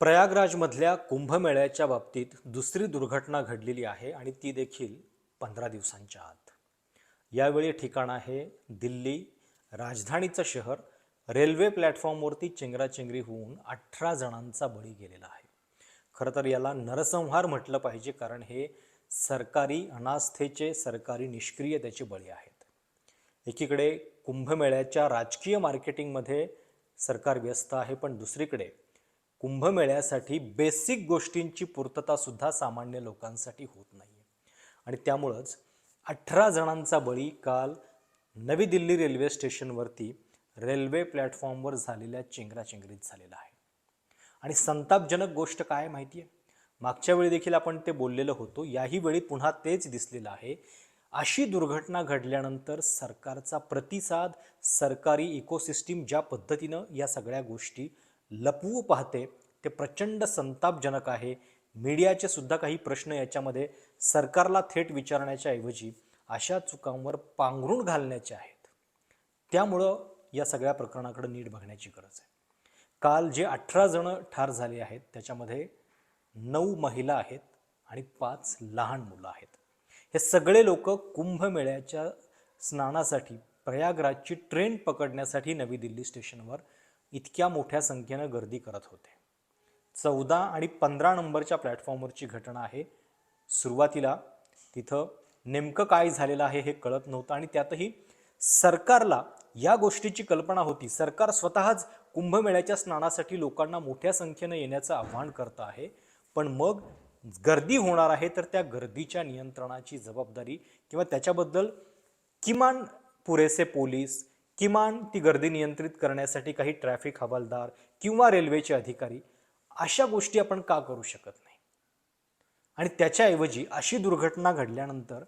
प्रयागराजमधल्या कुंभमेळ्याच्या बाबतीत दुसरी दुर्घटना घडलेली आहे आणि ती देखील पंधरा दिवसांच्या आत. यावेळी ठिकाण आहे दिल्ली. राजधानीचं शहर रेल्वे प्लॅटफॉर्मवरती चेंगराचेंगरी होऊन अठरा जणांचा बळी गेलेला आहे. खरं तर याला नरसंहार म्हटलं पाहिजे कारण हे सरकारी अनास्थेचे सरकारी निष्क्रियतेचे बळी आहेत. एकीकडे कुंभमेळ्याच्या राजकीय मार्केटिंगमध्ये सरकार व्यस्त आहे पण दुसरीकडे कुंभमेळ्यासाठी बेसिक गोष्टींची पूर्ततासुद्धा सामान्य लोकांसाठी होत नाही आणि त्यामुळंच अठरा जणांचा बळी काल नवी दिल्ली रेल्वे स्टेशनवरती रेल्वे प्लॅटफॉर्मवर झालेल्या चेंगराचेंगरीत झालेला आहे. आणि संतापजनक गोष्ट काय माहिती आहे मागच्या वेळी देखील आपण ते बोललेलं होतो याही वेळी पुन्हा तेच दिसलेलं आहे. अशी दुर्घटना घडल्यानंतर सरकारचा प्रतिसाद सरकारी इकोसिस्टीम ज्या पद्धतीनं या सगळ्या गोष्टी लपवू पाहते. ते प्रचंड संतापजनक आहे. मीडियाचे सुद्धा काही प्रश्न याच्यामध्ये सरकारला थेट विचारण्याच्या ऐवजी अशा चुकांवर पांघरून घालण्याचे आहेत. त्यामुळं या सगळ्या प्रकरणाकडे नीट बघण्याची गरज आहे. काल जे अठरा जण ठार झाले आहेत त्याच्यामध्ये नऊ महिला आहेत आणि पाच लहान मुलं आहेत. हे सगळे लोक कुंभमेळ्याच्या स्नानासाठी प्रयागराजची ट्रेन पकडण्यासाठी नवी दिल्ली स्टेशनवर इतक्या मोठ्या संख्येनं गर्दी करत होते. चौदा आणि पंधरा नंबरच्या प्लॅटफॉर्मवरची घटना आहे. सुरुवातीला तिथं नेमकं काय झालेलं आहे हे कळत नव्हतं आणि त्यातही सरकारला या गोष्टीची कल्पना होती. सरकार स्वतःच कुंभमेळ्याच्या स्नानासाठी लोकांना मोठ्या संख्येनं येण्याचं आव्हान करतं आहे. पण मग गर्दी होणार आहे तर त्या गर्दीच्या नियंत्रणाची जबाबदारी किंवा त्याच्याबद्दल किमान पुरेसे पोलीस किमान ती गर्दी नियंत्रित करण्यासाठी काही ट्रॅफिक हवालदार किंवा रेल्वेचे अधिकारी अशा गोष्टी आपण का करू शकत नाही? आणि त्याच्याऐवजी अशी दुर्घटना घडल्यानंतर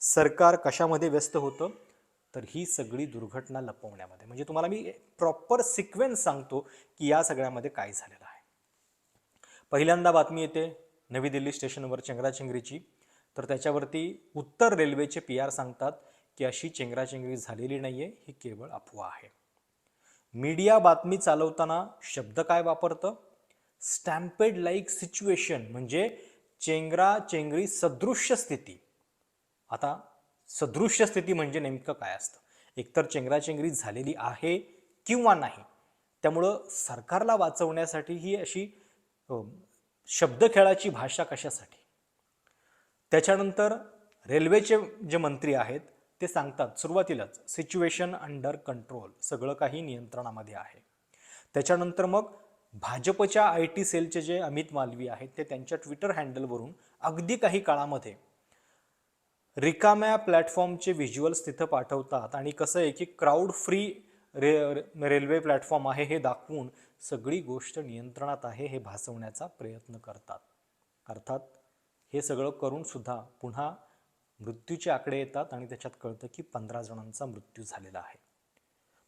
सरकार कशामध्ये व्यस्त होतं? तर ही सगळी दुर्घटना लपवण्यामध्ये. म्हणजे तुम्हाला मी प्रॉपर सिक्वेन्स सांगतो की या सगळ्यामध्ये काय झालेलं आहे. पहिल्यांदा बातमी येते नवी दिल्ली स्टेशनवर चेंगराचेंगरीची. तर त्याच्यावरती उत्तर रेल्वेचे पी आर सांगतात. की अशी चेंगराचेंगरी झालेली नाहीये ही केवळ अफवा आहे. मीडिया बातमी चालवताना शब्द काय वापरतं? स्टॅम्पेड लाईक सिच्युएशन म्हणजे चेंगरा चेंगरी सदृश्य स्थिती. आता सदृश्य स्थिती म्हणजे नेमकं काय असतं? एकतर चेंगराचेंगरी झालेली आहे किंवा नाही त्यामुळं सरकारला वाचवण्यासाठी ही अशी शब्दखेळाची भाषा कशासाठी? त्याच्यानंतर रेल्वेचे जे मंत्री आहेत ते सांगतात सुरुवातीलाच सिच्युएशन अंडर कंट्रोल सगळं काही नियंत्रणामध्ये आहे. त्याच्यानंतर मग भाजपच्या आय टी सेलचे जे अमित मालवी आहेत ते त्यांच्या ट्विटर हँडलवरून अगदी काही काळामध्ये रिकाम्या प्लॅटफॉर्मचे व्हिज्युअल्स तिथं पाठवतात आणि कसं आहे की क्राऊड फ्री रे रेल्वे प्लॅटफॉर्म आहे हे दाखवून सगळी गोष्ट नियंत्रणात आहे हे भासवण्याचा प्रयत्न करतात. अर्थात हे सगळं करून सुद्धा पुन्हा मृत्यूचे आकडे येतात आणि त्याच्यात कळतं की पंधरा जणांचा मृत्यू झालेला आहे.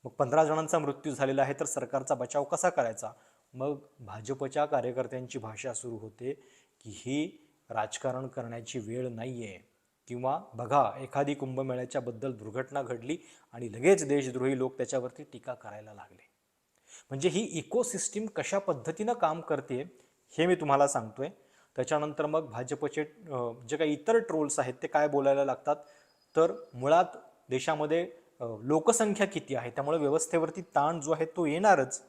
मग पंधरा जणांचा मृत्यू झालेला आहे तर सरकारचा बचाव कसा करायचा? मग भाजपच्या कार्यकर्त्यांची भाषा सुरू होते की ही राजकारण करण्याची वेळ नाही आहे किंवा बघा एखादी कुंभमेळ्याच्याबद्दल दुर्घटना घडली आणि लगेच देशद्रोही लोक त्याच्यावरती टीका करायला लागले. म्हणजे ही इकोसिस्टीम कशा पद्धतीनं काम करते हे मी तुम्हाला सांगतोय. त्याच्यानंतर मग भाजपचे जे काही इतर ट्रोल्स आहेत ते काय बोलायला लागतात? तर मुळात देशामध्ये लोकसंख्या किती आहे? त्यामुळे व्यवस्थेवरती ताण जो आहे तो येणारच.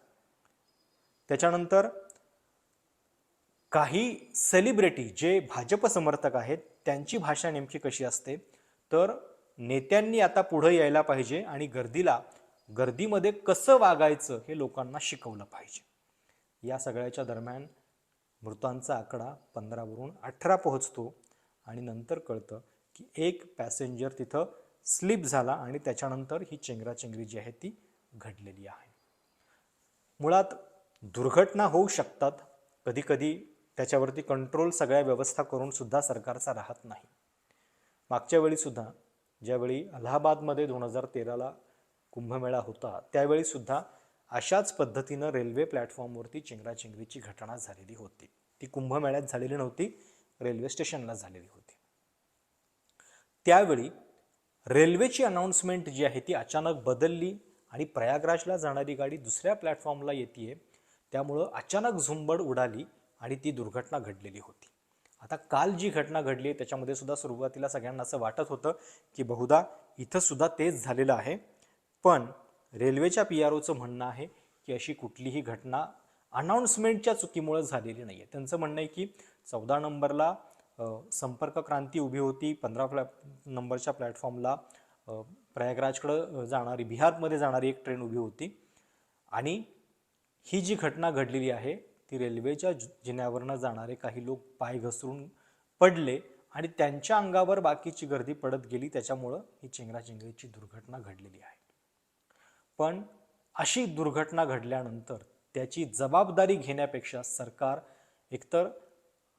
त्याच्यानंतर काही सेलिब्रिटी जे भाजप समर्थक आहेत त्यांची भाषा नेमकी कशी असते? तर नेत्यांनी आता पुढं यायला पाहिजे आणि गर्दीला गर्दीमध्ये कसं वागायचं हे लोकांना शिकवलं पाहिजे. या सगळ्याच्या दरम्यान मृतांचा आकडा पंधरावरून अठरा पोहोचतो आणि नंतर कळतं की एक पॅसेंजर तिथं स्लिप झाला आणि त्याच्यानंतर ही चेंगराचेंगरी जी आहे ती घडलेली आहे. मुळात दुर्घटना होऊ शकतात. कधीकधी त्याच्यावरती कंट्रोल सगळ्या व्यवस्था करून सुद्धा सरकारचा राहत नाही. मागच्या वेळीसुद्धा ज्यावेळी अलाहाबादमध्ये दोन हजार तेराला कुंभमेळा होता त्यावेळीसुद्धा अशाच पद्धतीनं रेल्वे प्लॅटफॉर्मवरती चेंगराचेंगरीची घटना झालेली होती. ती कुंभमेळ्यात झालेली नव्हती रेल्वे स्टेशनला झालेली होती. त्यावेळी रेल्वेची अनाऊन्समेंट जी आहे ती अचानक बदलली आणि प्रयागराजला जाणारी गाडी दुसऱ्या प्लॅटफॉर्मला येते त्यामुळं अचानक झुंबड उडाली आणि ती दुर्घटना घडलेली होती. आता काल जी घटना घडली आहे त्याच्यामध्ये सुद्धा सुरुवातीला सगळ्यांना असं वाटत होतं की बहुधा इथं सुद्धा तेच झालेलं आहे. पण रेल्वेच्या पी आर ओचं म्हणणं आहे की अशी कुठलीही घटना अनाऊन्समेंटच्या चुकीमुळे झालेली नाही आहे त्यांचं म्हणणं आहे की चौदा नंबरला संपर्क क्रांती उभी होती. पंधरा प्लॅ नंबरच्या प्लॅटफॉर्मला प्रयागराजकडं जाणारी बिहारमध्ये जाणारी एक ट्रेन उभी होती. आणि ही जी घटना घडलेली आहे ती रेल्वेच्या जिन्यावरनं जाणारे काही लोक पाय घसरून पडले आणि त्यांच्या अंगावर बाकीची गर्दी पडत गेली. त्याच्यामुळं ही चेंगराचेंगरीची दुर्घटना घडलेली आहे. पण अशी दुर्घटना घडल्यानंतर त्याची जबाबदारी घेण्यापेक्षा सरकार एकतर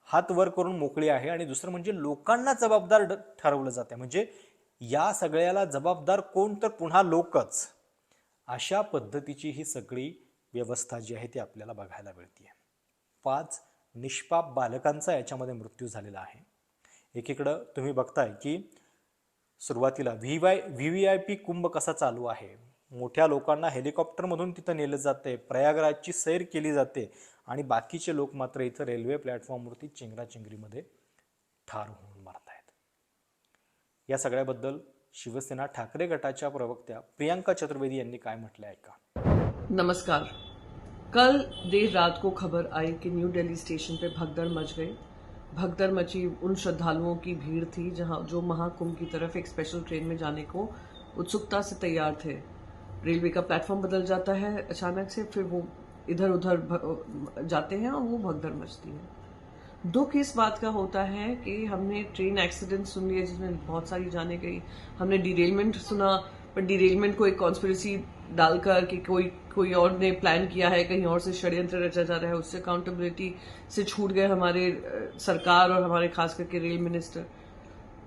हात वर करून मोकळी आहे आणि दुसरं म्हणजे लोकांना जबाबदार ठरवलं जाते म्हणजे या सगळ्याला जबाबदार कोण तर पुन्हा लोकच. अशा पद्धतीची ही सगळी व्यवस्था जी आहे ती आपल्याला बघायला मिळते पाच निष्पाप बालकांचा याच्यामध्ये मृत्यू झालेला आहे. एकीकडं तुम्ही बघताय की सुरुवातीला V Y V V I P Kumbh कसा चालू आहे? मोठ्या लोकांना हेलिकॉप्टरमधून तिथं नेलं जाते प्रयागराजची सैर केली जाते आणि बाकीचे लोक मात्र इथं रेल्वे प्लॅटफॉर्मवरती चेंगराचेंगरीमध्ये ठार होऊन मारत आहेत या सगळ्याबद्दल शिवसेना ठाकरे गटाच्या प्रवक्त्या प्रियांका चतुर्वेदी यांनी काय म्हटलं आहे का नमस्कार. कल देर रात को खबर आई कि न्यू दिल्ली स्टेशन पे भगदड़ मच गई। भगदड़ मची उन श्रद्धालुओं की भीड़ थी जहां जो महाकुंभ की तरफ एक स्पेशल ट्रेन में जाने को उत्सुकता से तैयार थे। रेलवे का प्लेटफॉर्म बदल जाता है अचानक से, फिर वो इधर उधर जाते हैं और वो भगदड़ मचती है। दुख इस बात का होता है कि हमने ट्रेन एक्सीडेंट सुन लिए जिसमें बहुत सारी जाने गई। हमने डिरेलमेंट सुना, पर डिरेलमेंट को एक कॉन्स्पिरसी डालकर कि कोई कोई और ने प्लान किया है, कहीं और से षड्यंत्र रचा जा रहा है, उससे अकाउंटेबिलिटी से छूट गए हमारे सरकार और हमारे खास करके रेल मिनिस्टर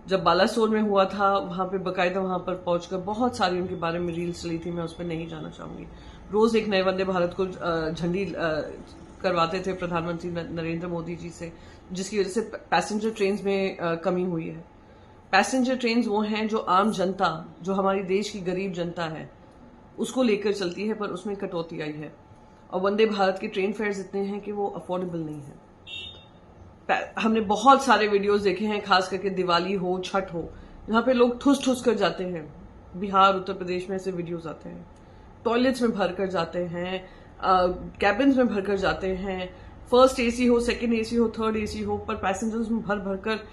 जब बालासोर में हुआ था, वहाँ पे बकायदा वहाँ पर पहुंचकर बहुत सारी उनके बारे में रील्स चली थी, मैं उस पर नहीं जाना चाहूँगी। रोज एक नए वंदे भारत को झंडी करवाते थे प्रधानमंत्री नरेंद्र मोदी जी से, जिसकी वजह से पैसेंजर ट्रेन में कमी हुई है। पैसेंजर ट्रेन वो हैं जो आम जनता, जो हमारी देश की गरीब जनता है, उसको लेकर चलती है, पर उसमें कटौती आई है। और वंदे भारत के ट्रेन फेयर्स इतने हैं कि वो अफोर्डेबल नहीं है। हमने बहुत सारे वीडियोस देखे हैं खास करके दिवाली हो छठ हो जहाँ पे लोग ठुस ठुस कर जाते हैं। बिहार उत्तर प्रदेश में ऐसे वीडियोस आते हैं। टॉयलेट्स में भर कर जाते हैं कैबिन्स में भर कर जाते हैं। फ़र्स्ट एसी हो सेकंड एसी हो थर्ड एसी हो पर पैसेंजर्स में भर भर कर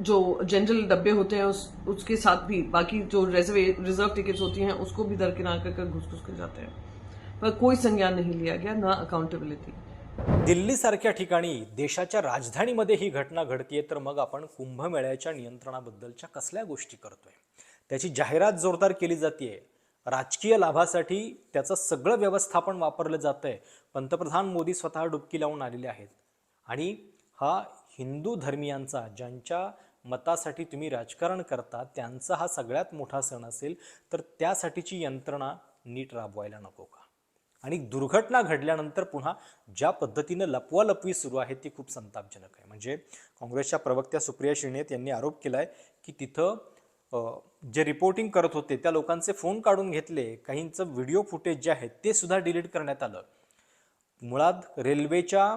जो जनरल डब्बे होते हैं उस, उसके साथ भी बाकी जो रिज़र्व रिज़र्व टिकट्स होती हैं उसको भी दरकिनार कर कर घुस घुस कर जाते हैं। पर कोई संज्ञान नहीं लिया गया ना अकाउंटेबिलिटी दिल्लीसारख्या ठिकाणी देशाच्या राजधानीमध्ये ही घटना घडतीये तर मग आपण कुंभमेळ्याच्या नियंत्रणाबद्दलच्या कसल्या गोष्टी करतोय? त्याची जाहिरात जोरदार केली जाते राजकीय लाभासाठी त्याचं सगळं व्यवस्थापन वापरलं जातंय. पंतप्रधान मोदी स्वतः डुबकी लावून आलेले आहेत. आणि हा हिंदू धर्मियांचा ज्यांच्या मतासाठी तुम्ही राजकारण करता त्यांचा हा सगळ्यात मोठा सण असेल तर त्यासाठीची यंत्रणा नीट राबवायला नको का? आणि दुर्घटना घडल्यानंतर पुन्हा ज्या पद्धतीनं लपवालपवी सुरू आहे ती खूप संतापजनक आहे. म्हणजे काँग्रेसच्या प्रवक्त्या सुप्रिया श्रीनेत यांनी आरोप केला आहे की तिथं जे रिपोर्टिंग करत होते त्या लोकांचे फोन काढून घेतले काहींचं व्हिडिओ फुटेज जे आहे ते सुद्धा डिलीट करण्यात आलं. मुळात रेल्वेच्या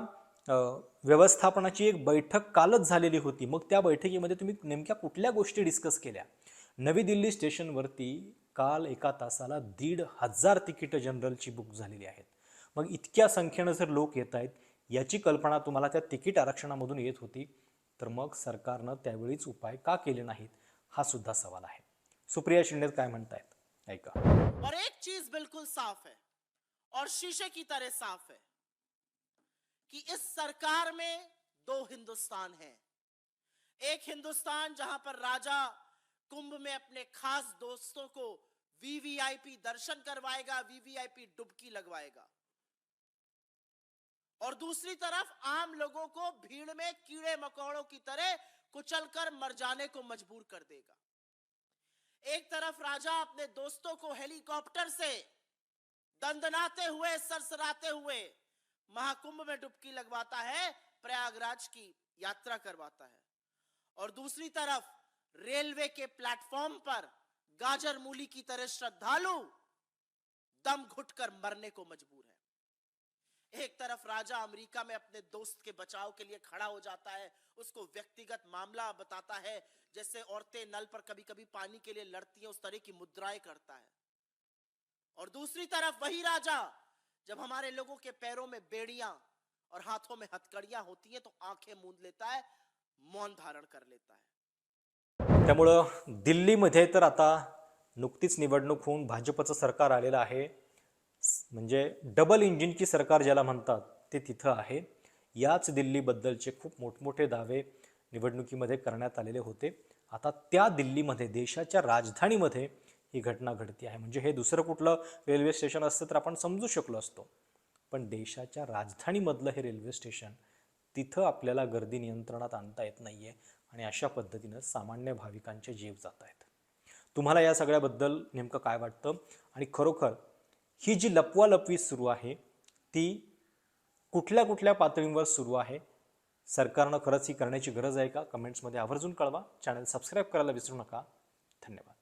व्यवस्थापनाची एक बैठक कालच झालेली होती. मग त्या बैठकीमध्ये तुम्ही नेमक्या कुठल्या गोष्टी डिस्कस केल्या? नवी दिल्ली स्टेशनवरती काल एका तासाला दीड हजार तिकीटं जनरलची बुक झालेली आहेत. मग इतक्या संख्येनं जर लोक येत आहेत याची कल्पना तुम्हाला त्या तिकीट आरक्षणामधून येत होती तर मग सरकारनं त्यावेळीच उपाय का केले नाहीत हा सुद्धा सवाल आहे. सुप्रिया शिंदे काय म्हणतायत? ऐका. और एक चीज बिल्कुल साफ है और शीशे की तरह साफ है कि इस सरकार में दो हिंदुस्तान हैं। एक हिंदुस्तान जहां पर राजा कुंभ में अपने खास दोस्तों को वीवीआईपी दर्शन करवाएगा वीवीआईपी डुबकी लगवाएगा। और दूसरी तरफ़ आम लोगों को भीड़ में कीड़े मकोड़ों की तरह कुचलकर मर जाने को मजबूर कर देगा। एक तरफ़ राजा अपने दोस्तों को हेलीकॉप्टर से दंदनाते हुए, सरसराते हुए महाकुंभ में डुबकी लगवाता है, प्रयागराज की यात्रा करवाता है। और दूसरी तरफ़ रेलवे के प्लेटफॉर्म पर गाजर मूली की तरह श्रद्धालु दम घुटकर मरने को मजबूर है। एक तरफ़ राजा अमेरिका में अपने दोस्त के बचाव के लिए खड़ा हो जाता है, उसको व्यक्तिगत मामला बताता है, जैसे औरतें नल पर कभी कभी पानी के लिए लड़ती हैं, उस तरह की मुद्राएँ करता है। और दूसरी तरफ़ वही राजा, जब हमारे लोगों के पैरों में बेड़ियाँ और हाथों में हथकड़ियाँ होती हैं तो आँखें मूंद लेता है, मौन धारण कर लेता है। त्यामुळं दिल्लीमध्ये तर आता नुकतीच निवडणूक होऊन भाजपचं सरकार आलेलं आहे. म्हणजे डबल इंजिनची सरकार ज्याला म्हणतात ते तिथं आहे. याच दिल्लीबद्दलचे खूप मोठमोठे दावे निवडणुकीमध्ये करण्यात आलेले होते. आता त्या दिल्लीमध्ये देशाच्या राजधानीमध्ये ही घटना घडती आहे. म्हणजे हे दुसरं कुठलं रेल्वे स्टेशन असतं तर आपण समजू शकलो असतो. पण देशाच्या राजधानीमधलं हे रेल्वे स्टेशन तिथं आपल्याला गर्दी नियंत्रणात आणता येत नाही आहे आणि अशा पद्धतीनं सामान्य भाविकांचे जीव जात आहेत. तुम्हाला या सगळ्याबद्दल नेमकं काय वाटतं? आणि खरोखर ही जी लपवालपवी सुरू आहे ती कुठल्या कुठल्या पातळींवर सुरू आहे? सरकारनं खरंच ही करण्याची गरज आहे का? कमेंट्समध्ये आवर्जून कळवा. चॅनल सबस्क्राईब करायला विसरू नका. धन्यवाद.